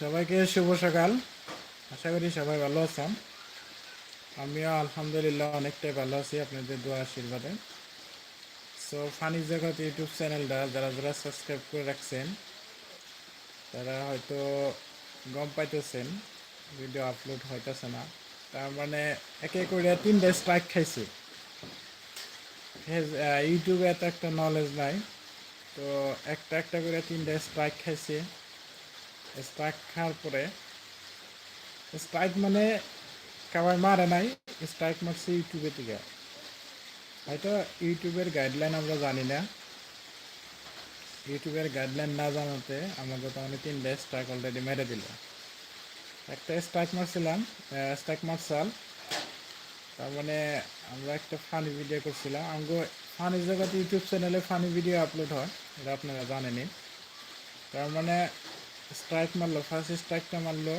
সবাইকে শুভ সকাল। আশা করি সবাই ভালো আছেন। আমিও আলহামদুলিল্লাহ অনেকটাই ভালো আছি আপনাদের দোয়া আশীর্বাদে। সো ফানি জগৎ ইউটিউব চ্যানেলটা যারা যারা সাবস্ক্রাইব করে রাখছেন, তারা হয়তো গম পাইতেছেন ভিডিও আপলোড হইতেছে না। তার মানে একে করে তিনটা স্ট্রাইক খাইছি। ইউটিউবে এত একটা নলেজ নাই। তো একটা একটা করে তিনটা স্ট্রাইক খাইছি। স্ট্রাইক খাওয়ার পরে স্ট্রাইক মানে কাবাই মারে নাই স্ট্রাইক মারছে ইউটিউবে থেকে। হয়তো ইউটিউবের গাইডলাইন আমরা জানি না। ইউটিউবের গাইডলাইন না জানাতে আমাদের তো মানে তিনটে স্ট্রাইক অলরেডি মেরে দিল। একটা স্ট্রাইক মারছিলাম স্ট্রাইক মারসাল তার মানে আমরা একটা ফানি ভিডিও করছিলাম। আমগো ফানি জগৎ ইউটিউব চ্যানেলে ফানি ভিডিও আপলোড হয়, এটা আপনারা জানেনই। তার মানে স্ট্রাইক মারলো ফার্স্ট স্ট্রাইকটা মারলো,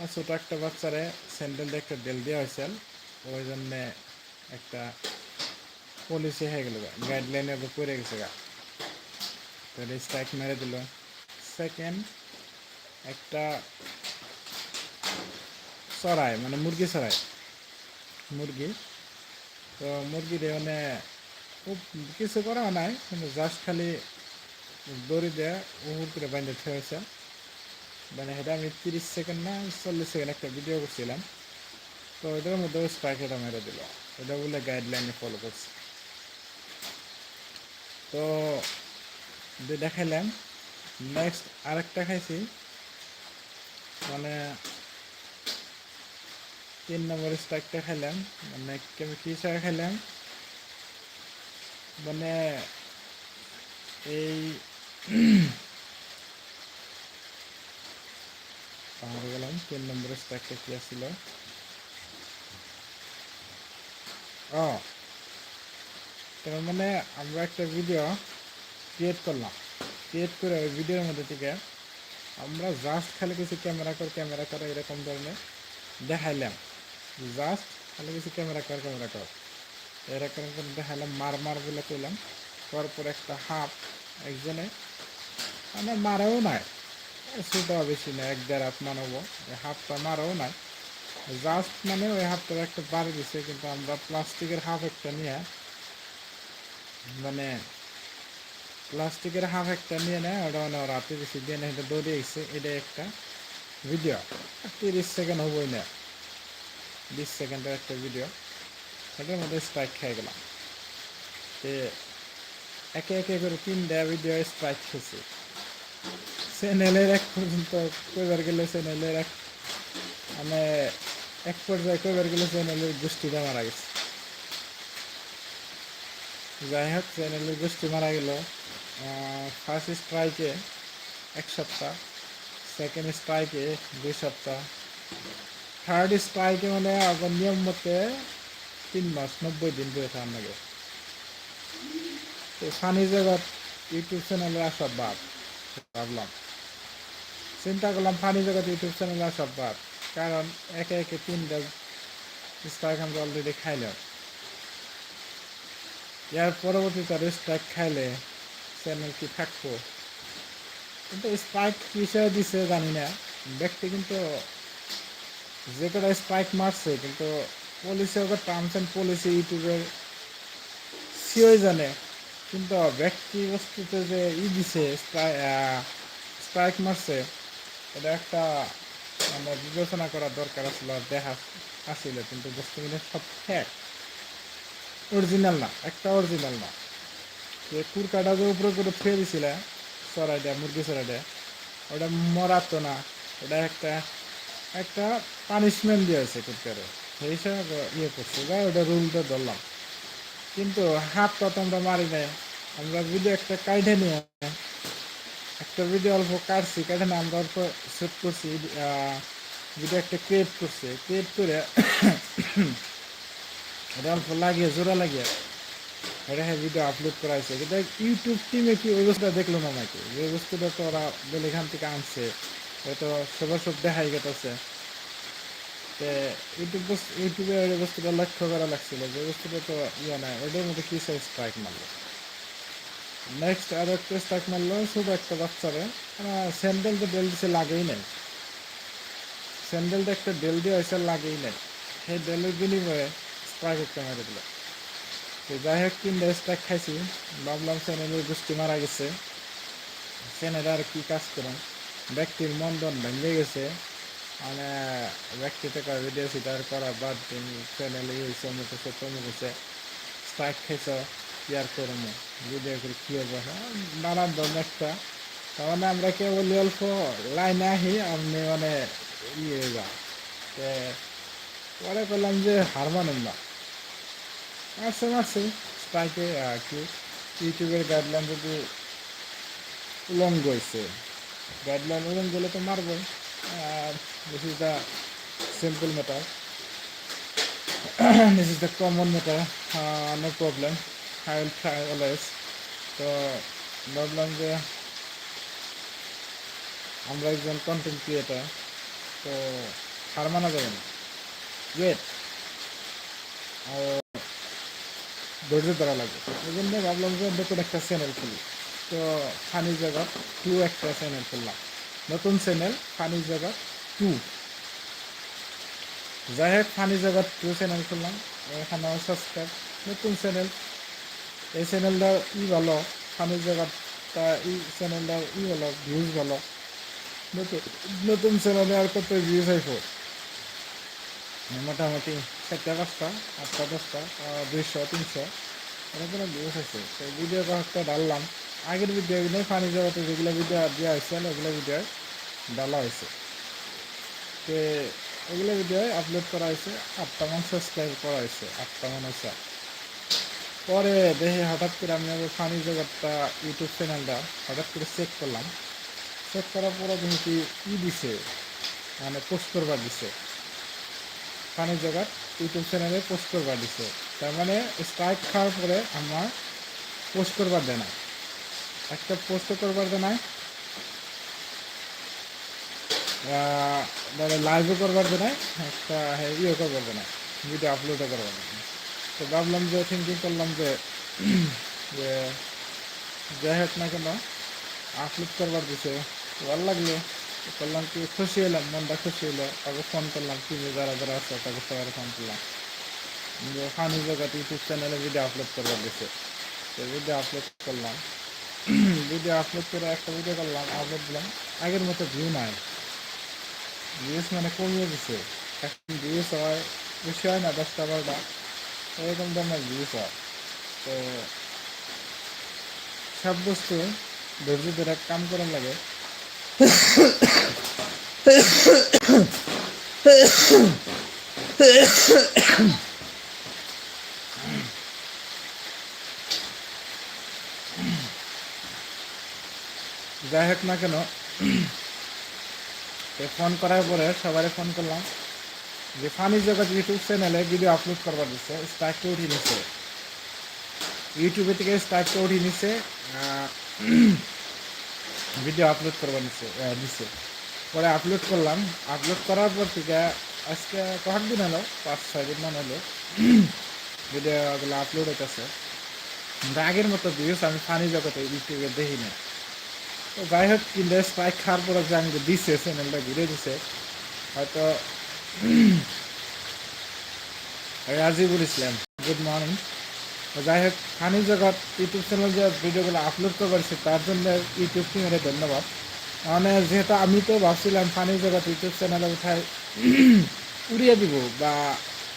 আর ছোটো একটা বাচ্চারে স্যান্ডেল দিয়ে একটা ডেল দেওয়া হয়েছিল ওই জন্যে একটা পলিসি হয়ে গেল গাইডলাইনের উপর পড়ে গেছে গা। তো স্ট্রাইক মেরে দিল। সেকেন্ড একটা চড়াই মানে মুরগি চড়াই। মুরগি। তো মুরগি মানে খুব কিছু করা নাই, কিন্তু জাস্ট খালি দড়ি দেয়া উহুর করে বাইন্দে হয়েছে। মানে সেটা আমি তিরিশ সেকেন্ড না চল্লিশ সেকেন্ড একটা ভিডিও করছিলাম। তো ওইটার মধ্যে স্ট্রাইক এটা মেরে দিল। এটা বলে গাইডলাইনে ফলো করছে। তো যে দেখাইলাম। নেক্সট আরেকটা খাইছি। মানে তিন নম্বর স্ট্রাইকটা খাইলাম মানে আমি কি হিসাবে খাইলাম মানে এই পাহাড়ে গেলাম, তিন নম্বরের স্ট্রাইকটা কি আসছিল তার মানে আমরা একটা ভিডিও ক্রিয়েট করলাম। ক্রিয়েট করে ওই ভিডিওর মধ্যে থেকে আমরা জাস্ট খালি কিছু ক্যামেরা কর ক্যামেরা কর এরকম ধরনের দেখাইলাম। জাস্ট খালি কিছু ক্যামেরা কর ক্যামেরা কর। এরকম করে দেখাইলাম, মার মার বলে কইলাম। তারপর একটা হাফ, একজনে মানে মারাও নাই। সেটা বেশি না, এক দেড় হাত মানাবো হাফটা মারাও নাই। জাস্ট মানে ওই হাফটা একটা বাড়ি দিছে, কিন্তু আমরা প্লাস্টিকের হাফ একটা নিয়ে মানে প্লাস্টিকের হাফ একটা নিয়ে নেয় ওটা মানে রাতে বেশি দিয়ে নেয় এটা দৌড়ে এসে এটা একটা ভিডিও তিরিশ সেকেন্ড হবই না। বিশ সেকেন্ডের একটা ভিডিও এটার মধ্যে স্ট্রাইক খেয়ে গেলাম। তে একে একে করে তিনটা ভিডিও স্ট্রাইক খেয়েছি। চ্যানেলের এক পর্যন্ত কইবার গেলে চ্যানেলের এক মানে এক পর্যায়ে কইবার গেলে চ্যানেলের গোষ্ঠীটা মারা গেছে। যাই হোক চ্যানেলের গোষ্ঠী মারা গেল। ফার্স্ট স্ট্রাইকে এক সপ্তাহ সেকেন্ড স্ট্রাইকে দুই সপ্তাহ। থার্ড স্ট্রাইকে মানে আবার নিয়ম মতে তিন মাস নব্বই দিন ধরে থাকার লাগে। তো ফানি জগৎ ইউটিউব চ্যানেলে আসার বাদ, ভাবলাম। চিন্তা করলাম ফানি জগৎ ইউটিউব চ্যানেলে আসার বাদ কারণ একে একে তিনটা স্ট্রাইক আমরা অলরেডি খাইলাম ইয়ার পরবর্তীতে আরও স্ট্রাইক খাইলে চ্যানেল কি থাকব? কিন্তু স্ট্রাইক কিসে দিছে জানি না। ব্যক্তি কিন্তু যে কটা স্ট্রাইক মারছে, কিন্তু policy okay terms and policy ইউটিউবের সিওই জানে। কিন্তু ব্যক্তি বস্তুতে যে ই দিছে স্ট্রাইক মারছে, এটা একটা মানে বিবেচনা করার দরকার আসলে দেখা আসছিল কিন্তু বস্তুগুলো সব ফ্যাক অরিজিনাল না, একটা অরিজিনাল না। যে কুরকাটা যে উপরে করে ফেলে চড়াই দেয় মুরগি চড়াই দেয় ওটা মরাতো না, ওটা একটা একটা পানিশমেন্ট দিয়েছে কুরকারে সেই হিসাবে ইয়ে করছে। যাই ওটা রুলটা ধরলাম। কিন্তু হাতটা তো আমরা মারি নাই। আমরা ভিডিও একটা কাইডে নিয়ে, একটা ভিডিও অল্প কাটছি কাটে না আমরা অল্প সেট করছি ভিডিও একটা ক্রিয়েট করছি ক্রিয়েট করে এটা অল্প লাগিয়ে, জোড়া লাগিয়ে, এটা হ্যাঁ ভিডিও আপলোড করা হয়েছে। কিন্তু ইউটিউব টিমে কি ওই বস্তুটা দেখল না নাকি? যে বস্তুটা তো ওরা বেল এখান থেকে আনছে। হয়তো সবার সব দেখাই গেছে। ইউটিউব বস- ইউটিউবে ওই বস্তুটা লক্ষ্য করা লাগছিল যে বস্তুটা তো ইয়ে নাই ওটার মধ্যে কি স্ট্রাইক মারলো? নেক্সট আর একটা স্ট্রাইক মারলো শুধু একটা বাচ্চারে। স্যান্ডেল তো বেল দিছে, লাগেই নাই। স্যান্ডেলটা একটা বেল দিয়ে হয়েছে লাগেই নাই। সেই বেলের বিনিময়ে স্ট্রাইক একটা মেরে দিল। তো যাই হোক, তিনটা স্ট্রাইক খাইছি। ভাবলাম চ্যানেলের গোষ্ঠী মারা গেছে। চ্যানেলে আর কি কাজ করেন ব্যক্তির মন দন ভেঙে গেছে। মানে ব্যক্তি থেকে ভিডিও সিটার করা বাদ দিন চ্যানেলে হয়েছে অমুক হয়েছে তমুক হয়েছে স্ট্রাইক খাইছ কি আর করব ভিডিও করে কি হবে? হ্যাঁ, নানান ধরনের একটা। তার মানে আমরা কেবল অল্প লাইনে আহি আপনি মানে ইয়ে যা তে পরে করলাম যে হার মানেন না। মারছে মারছে স্ট্রাইকে কি? ইউটিউবের গাইডলাইন যদি উলঙ্গ হয়েছে গাইডলাইন উলঙ্গ হলে তো মারবই আর this is the simple matter this is the common matter uh, no problem. I will try always. তো ভাবলাম যে আমরা একজন কন্টেন্ট ক্রিয়েটার তো হার মানা যাবে না ওয়েট ধৈর্য ধরা লাগবে এই জন্য ভাবলাম যে নতুন একটা চ্যানেল খুলি তো ফানি জগৎ টু একটা চ্যানেল খুললাম নতুন চ্যানেল ফানি জগৎ টু যাই হোক, ফানি জগৎ টু চ্যানেল খুললাম এখানে সাবস্ক্রাইব নতুন চ্যানেল এই চ্যানেলটা ই ভালো, ফানি জগৎটা এই চ্যানেলটার ই ভালো ভিউজ ভালো। নতুন নতুন চ্যানেলে আর কত ভিউজ আইব মোটামুটি চারটা পাঁচটা, আটটা, দশটা দুইশো, তিনশো। এরকম ভিউজ আছে তো ভিডিও কয়েকটা ডাললাম আগের ভিডিওগুলো ফানি জগতে যেগুলো ভিডিও দেওয়া হয়েছে, ওগুলো ভিডিও ডালা হয়েছে। তো ওগুলো ভিডিও আপলোড করা হয়েছে, আটটা মান সাবস্ক্রাইব করা হয়েছে, আটটা মান হয়েছে। পরে দেখে হঠাৎ করে আমি আবার ফানি জগৎটা ইউটিউব চ্যানেলটা হঠাৎ করে চেক করলাম। চেক করার পরে দেখি কি ই দিছে মানে পোস্ট করবার দিছে। ফানি জগৎ ইউটিউব চ্যানেলে পোস্ট করবার দিছে। তার মানে স্ট্রাইক খাওয়ার পরে আমার পোস্ট করবার দেয় না একটা পোস্ট করবার মানে লাইভও করবার না একটা ইয়ে করবার না ভিডিও আপলোডও করবার না তো ভাবলাম যে থিঙ্কিং করলাম যে যাই হোক না কেন আপলোড করবার দিছে, ভালো লাগল। করলাম কি, খুশি হলাম, মনটা খুশি হলো। তাকে ফোন করলাম, কি যারা যারা আছে তাকে সবাই ফোন করলাম। যে ফানি জগৎ ইউটিউব চ্যানেলে ভিডিও আপলোড করবার দিছে। তো ভিডিও আপলোড করলাম। ভিডিও আপলোড করে একটা ভিডিও করলাম আপলোড দিলাম। আগের মতো ভিউ নাই। ভিউস মানে কমিয়ে দিছে। এখন ভিউস হয়, বেশি হয় না, দশটা বারোটা। এরকম ধরনের ভিউস হয়। তো সব বস্তু ধৈর্য ধরে কাম করার লাগে। যাই হোক না কেন ফোন করার পরে সবাই ফোন করলাম যে ফানি জগৎ ইউটিউব চ্যানেলে ভিডিও আপলোড করবার দিচ্ছে স্ট্রাইকটা উঠিয়ে নিচ্ছে ইউটিউবে থেকে স্ট্রাইকটা উঠিয়ে নিচ্ছে ভিডিও আপলোড করবার নিচ্ছে দিচ্ছে পরে আপলোড করলাম। আপলোড করার পর থেকে আজকে কয়েকদিন হলো, পাঁচ, ছয় দিন মান হলো ভিডিওগুলো আপলোড হইতেছে। আগের মতো ভিউস আমি ফানি জগতে ইউটিউবে দেখি না তো যাই হোক কিন্তু স্ট্রাইক খাওয়ার পরে যে দিছে চ্যানেলটা ঘুরে দিছে। হয়তো রাজিবুল ইসলাম গুড মর্নিং তো যাই হোক ফানি জগৎ ইউটিউব চ্যানেল যে ভিডিওগুলো আপলোড করবার তার জন্য ইউটিউব টিমের ধন্যবাদ। মানে যেহেতু আমি তো ভাবছিলাম ফানি জগৎ ইউটিউব চ্যানেলে উঠায় উড়িয়ে দিব বা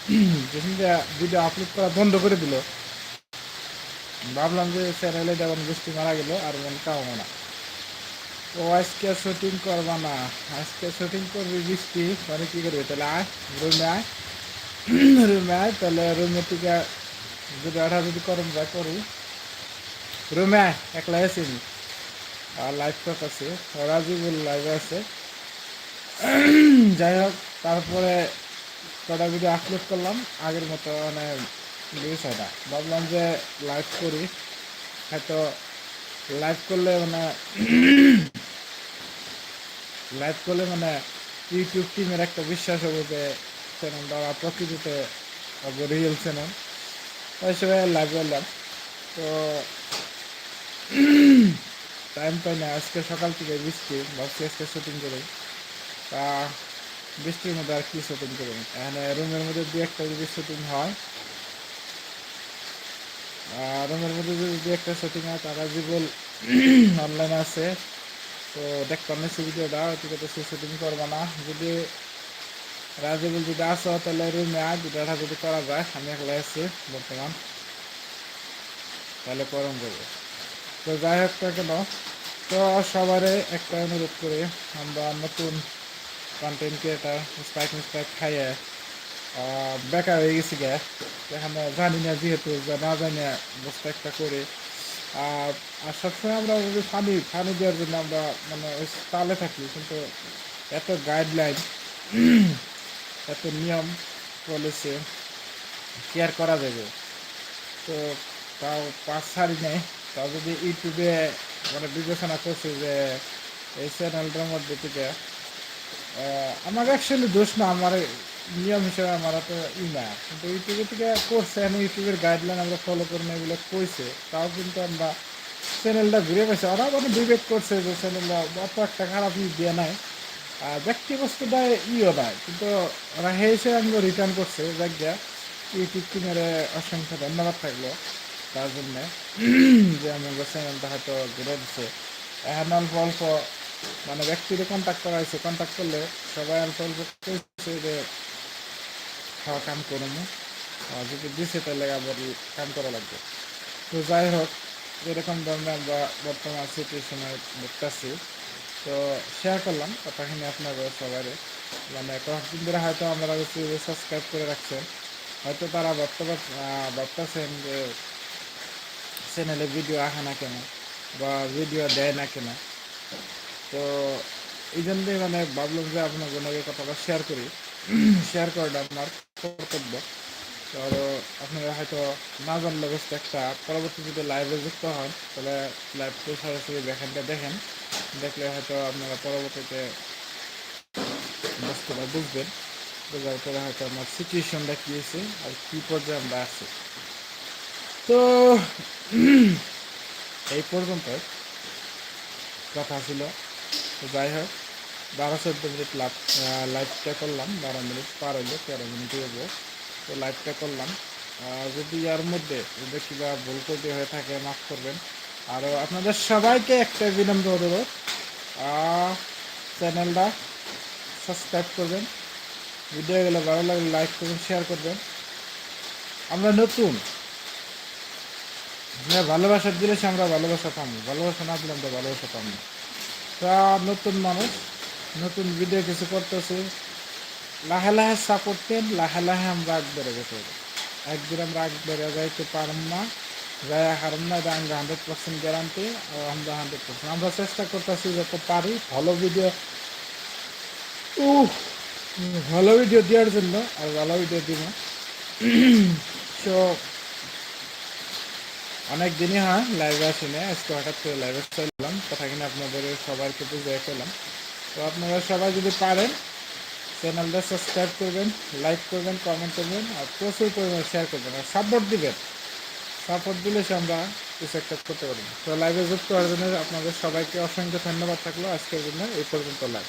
যেখান ভিডিও আপলোড করা বন্ধ করে দিল। ভাবলাম যে চ্যানেলে যখন গোষ্ঠী মারা গেল আর মন কামো না ও আজকে শুটিং করবা না। আজকে শুটিং করবি বৃষ্টি মানে কি করবি? তাহলে আয় রুমে আয়। রুমে আয়, তাহলে রুমে থেকে যদি আঠা যদি করম যা করি। রুমে আয়, একলা আসিনি আর লাইভ টক আছে। রাজিবুল লাইভে আছে। যাই হোক, তারপরে কটা ভিডিও আপলোড করলাম। আগের মতো মানে ভিউস না। ভাবলাম যে লাইভ করি। হয়তো লাইভ করলে মানে লাইভ করলে মানে ইউটিউব টিমের একটা বিশ্বাস হবে যে চ্যানেলটা প্রকৃতিতে রিয়েল চ্যানেল ওই সময় লাইভ করলাম। তো টাইম পাই না, আজকে সকাল থেকে বৃষ্টি, ভাবছি আজকে শুটিং করে। তা, বৃষ্টির মধ্যে আর কি শুটিং করুন এখানে রুমের মধ্যে দু একটা যদি শুটিং হয় রুমের মধ্যে যদি একটা শুটিং হয় তারা যেগুলো অনলাইনে আছে, তো দেখতাম না সেই ভিডিওটা আছে সে শুটিং করব না। যদি রাজেবুল যদি আসো তাহলে রুমে আয় ভিডিওটা যদি করা যায়, আমি একলা আছি বর্তমান। তাহলে করম যাবে। তো যাই হোক না কেন, তো সবারই একটা অনুরোধ করে, আমরা নতুন কন্টেন্ট ক্রিয়েটার স্পাইক স্পাইক খাইয়ে বেকার হয়ে গেছি গে। এখানে জানি না, যেহেতু না জানি না বসতে একটা করে। আর আর সবসময় আমরা ফানি ফানি দেওয়ার জন্য আমরা মানে ওই তালে থাকি, কিন্তু এত গাইডলাইন এত নিয়ম পলিসি কেয়ার করা যাবে? তো তাও পাঁচ সারি নেই। তাও যদি ইউটিউবে মানে বিবেচনা করছে যে এই চ্যানেলটার মধ্যে থেকে আমার অ্যাকচুয়ালি দোষ না, আমার নিয়ম হিসেবে আমার তো ই না। কিন্তু ইউটিউবে থেকে করছে আমি ইউটিউবের গাইডলাইন আমরা ফলো করি না, এগুলো কইছে। তাও কিন্তু আমরা চ্যানেলটা ঘুরে পেয়েছে ওরা মানে বিবেক করছে যে চ্যানেলটা অত একটা খারাপ ই দিয়ে নাই। আর ব্যক্তি বস্তুটা ইও নাই। কিন্তু ওরা হে হিসেবে আমি রিটার্ন করছে জায়গা ইউটিউব টিমের অসংখ্য ধন্যবাদ থাকল তার জন্যে। যে আমাদের চ্যানেলটা হয়তো ঘুরে দিচ্ছে এখন অল্প অল্প মানে ব্যক্তিরে কন্ট্যাক্ট করা হয়েছে। কন্ট্যাক্ট করলে সবাই অল্প অল্প যে খাওয়া কাম করব আর যদি দিছে তাহলে আবার কাম করা লাগবে। তো যাই হোক এরকম ধরনের আমরা বর্তমান সিচুয়েশনে দেখতেছি, তো শেয়ার করলাম, কথাখানি আপনাদের সবাই মানে কয়েকদিন ধরে হয়তো আমরা সাবস্ক্রাইব করে রাখছেন। হয়তো তারা বর্তমান ভাবতেছেন যে চ্যানেলে ভিডিও আসে না কেন বা ভিডিও দেয় না কেন। তো এই জন্যই মানে ভাবলাম যে আপনার জন্য কথাটা শেয়ার করি। শেয়ার করাটা আপনার কর্তব্য তো আপনারা হয়তো না জানলে বসতে একটা পরবর্তী যদি লাইভে যুক্ত হন, তাহলে লাইভটা সরাসরি দেখেনটা দেখেন। দেখলে হয়তো আপনারা পরবর্তীতে বস্তুটা বুঝবেন বোঝার পরে হয়তো আমার সিচুয়েশনটা কী হয়েছে আর কী পর্যায়ে আমরা আছি। তো, এই পর্যন্ত কথা ছিল। তো যাই হোক। বারো চোদ্দ মিনিট লাভ লাইভটা করলাম, বারো মিনিট পার হইল, তেরো মিনিট হইব তো লাইভটা করলাম। যদি ইয়ার মধ্যে যদি কিবা ভুল ত্রুটি হয়ে থাকে, মাফ করবেন। আর আপনাদের সবাইকে একটা বিনম্র অনুরোধ। চ্যানেলটা সাবস্ক্রাইব করবেন। ভিডিওগুলো ভালো লাগলে লাইক করবেন শেয়ার করবেন। আমরা নতুন। হ্যাঁ ভালোবাসা দিলে আমরা ভালোবাসা পাবো। ভালোবাসা না দিলে আমরা ভালোবাসা পাবো তা নতুন মানুষ নতুন ভিডিও কিছু করতেছে। লাহে লাহে সাপোর্ট দেন, লাহে লাহে আমরা আগ বেড়ে যেতে হবে একদিন আমরা আগ বেড়ে যাইতে পারব না যাই হারম না আমরা হান্ড্রেড পার্সেন্ট গ্যারান্টি আমরা হান্ড্রেড পার্সেন্ট আমরা চেষ্টা করতেছি যত পারি ভালো ভিডিও উহ, ভালো ভিডিও দেওয়ার জন্য, আর ভালো ভিডিও দিব। সো অনেক দিনই হয় লাইভে আসিনি। আজকে হঠাৎ করে লাইভে চললাম কথা কিনা আপনাদের সবাইকে বুঝে পেলাম তো আপনারা সবাই যদি পারেন, চ্যানেলটা সাবস্ক্রাইব করবেন লাইক করবেন কমেন্ট করবেন, আর প্রচুর পরিমাণে শেয়ার করবেন, আর সাপোর্ট দিবেন। সাপোর্ট দিলে সে আমরা কিছু একটা করতে পারব তো লাইভে যুক্ত হওয়ার জন্য আপনাদের সবাইকে অসংখ্য ধন্যবাদ থাকল। আজকের জন্য এই পর্যন্ত লাইভ